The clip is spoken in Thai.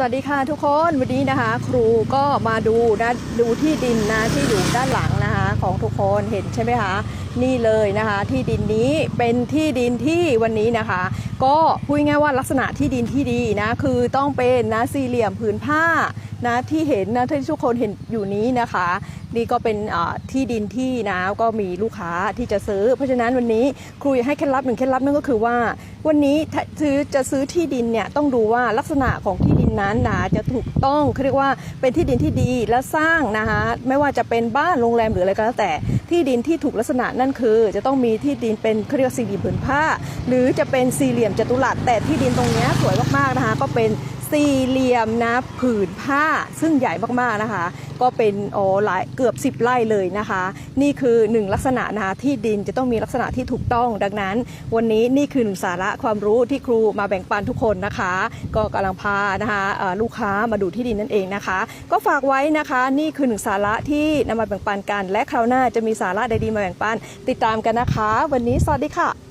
สวัสดีค่ะทุกคนวันนี้นะคะ ครูก็มาดูนะดูที่ดินนะที่อยู่ด้านหลังนะคะของทุกคนเห็นใช่ไหมคะ นี่เลยนะคะ ที่ดินนี้เป็นที่ดินที่วันนี้นะคะ ก็พูดง่ายๆว่าลักษณะที่ดินที่ดีนะคือต้องเป็นนะสี่เหลี่ยมผืนผ้านะที่เห็นนะที่ทุกคนเห็นอยู่นี้นะคะ นี่ก็เป็นที่ดินที่นะก็มีลูกค้าที่จะซื้อ เพราะฉะนั้นวันนี้ครูอยากให้เคล็ดลับหนึ่งเคล็ดลับนั่นก็คือว่า วันนี้ถ้าซื้อจะซื้อที่ดินเนี่ยต้องดูว่าลักษณะของที่ดินนั้นนะจะถูกต้องเขาเรียกว่าเป็นที่ดินที่ดีและสร้างนะคะไม่ว่าจะเป็นบ้านโรงแรมหรืออะไรก็แล้วแต่ ที่ดินที่ถูกลักษณะนั่นคือ จะต้องมีที่ดินเป็นเขาเรียกสี่เหลี่ยมผืนผ้า หรือจะเป็นสี่เหลี่ยมจัตุรัสแต่ที่ดินตรงนี้สวยมากๆนะคะก็เป็น สี่เหลี่ยมนะผืนผ้าซึ่งใหญ่มากๆนะคะ ก็เป็นโอ้หลายเกือบ 10ไร่เลยนะคะ นี่คือหนึ่งลักษณะนะคะที่ดินจะต้องมีลักษณะที่ถูกต้อง ดังนั้น วันนี้นี่คือหนึ่งสาระความรู้ที่ครูมาแบ่งปันทุกคนนะคะ ก็กำลังพานะคะลูกค้ามาดูที่ดินนั่นเองนะคะ ก็ฝากไว้นะคะนี่คือหนึ่งสาระที่นำมาแบ่งปันกัน และคราวหน้าจะมีสาระใดๆมาแบ่งปันติดตามกันนะคะ วันนี้สวัสดีค่ะ